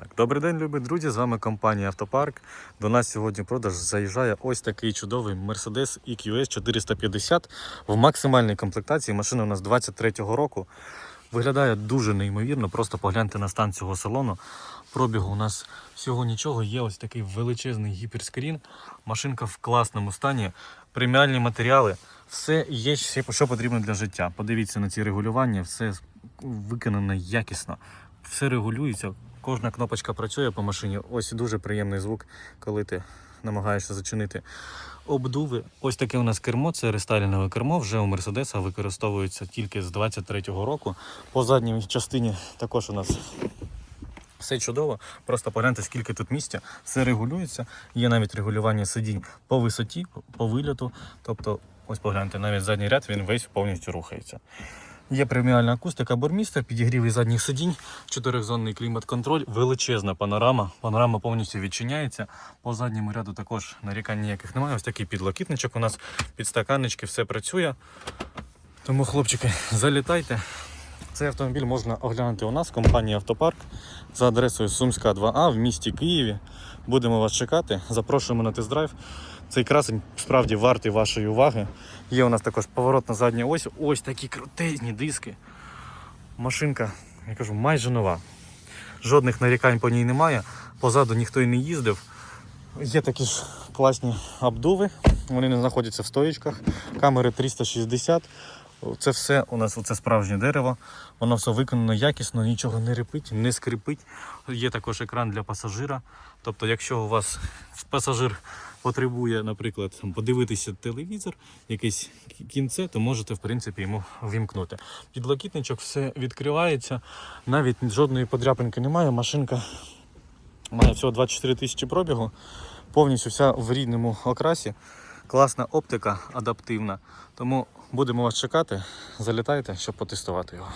Так, добрий день, любі друзі. З вами компанія Автопарк. До нас сьогодні продаж заїжджає ось такий чудовий Mercedes EQS 450 в максимальній комплектації. Машина у нас 23-го року. Виглядає дуже неймовірно. Просто погляньте на стан цього салону. Пробігу у нас всього нічого. Є ось такий величезний гіперскрін. Машинка в класному стані, преміальні матеріали. Все є, що потрібно для життя. Подивіться на ці регулювання, все виконано якісно. Все регулюється, кожна кнопочка працює по машині. Ось дуже приємний звук, коли ти намагаєшся зачинити обдуви. Ось таке у нас кермо, це рестайлінгове кермо. Вже у Мерседеса використовується тільки з 23-го року. По задній частині також у нас все чудово. Просто погляньте, скільки тут місця. Все регулюється. Є навіть регулювання сидінь по висоті, по вильоту. Тобто, ось погляньте, навіть задній ряд він весь повністю рухається. Є преміальна акустика бормістер, підігрів і задніх сидінь, чотиризонний клімат-контроль, величезна панорама. Панорама повністю відчиняється. По задньому ряду також нарікань ніяких немає. Ось такий підлокітничок у нас, підстаканнички, все працює. Тому, хлопчики, залітайте. Цей автомобіль можна оглянути у нас, компанія Автопарк, за адресою Сумська 2А в місті Києві. Будемо вас чекати. Запрошуємо на тест-драйв. Цей красень справді вартий вашої уваги. Є у нас також поворотна задня ось. Ось такі крутезні диски. Машинка, я кажу, майже нова. Жодних нарікань по ній немає. Позаду ніхто і не їздив. Є такі ж класні обдуви. Вони не знаходяться в стоїчках. Камери 360. Це все у нас оце справжнє дерево. Воно все виконано якісно, нічого не репить, не скрипить. Є також екран для пасажира. Тобто, якщо у вас пасажир потребує, наприклад, подивитися телевізор, якесь кінце, то можете в принципі йому вімкнути. Підлокітничок все відкривається, навіть жодної подряпинки немає. Машинка має всього 24 тисячі пробігу, повністю вся в рідному окрасі. Класна оптика адаптивна. Тому будемо вас чекати. Залітайте, щоб потестувати його.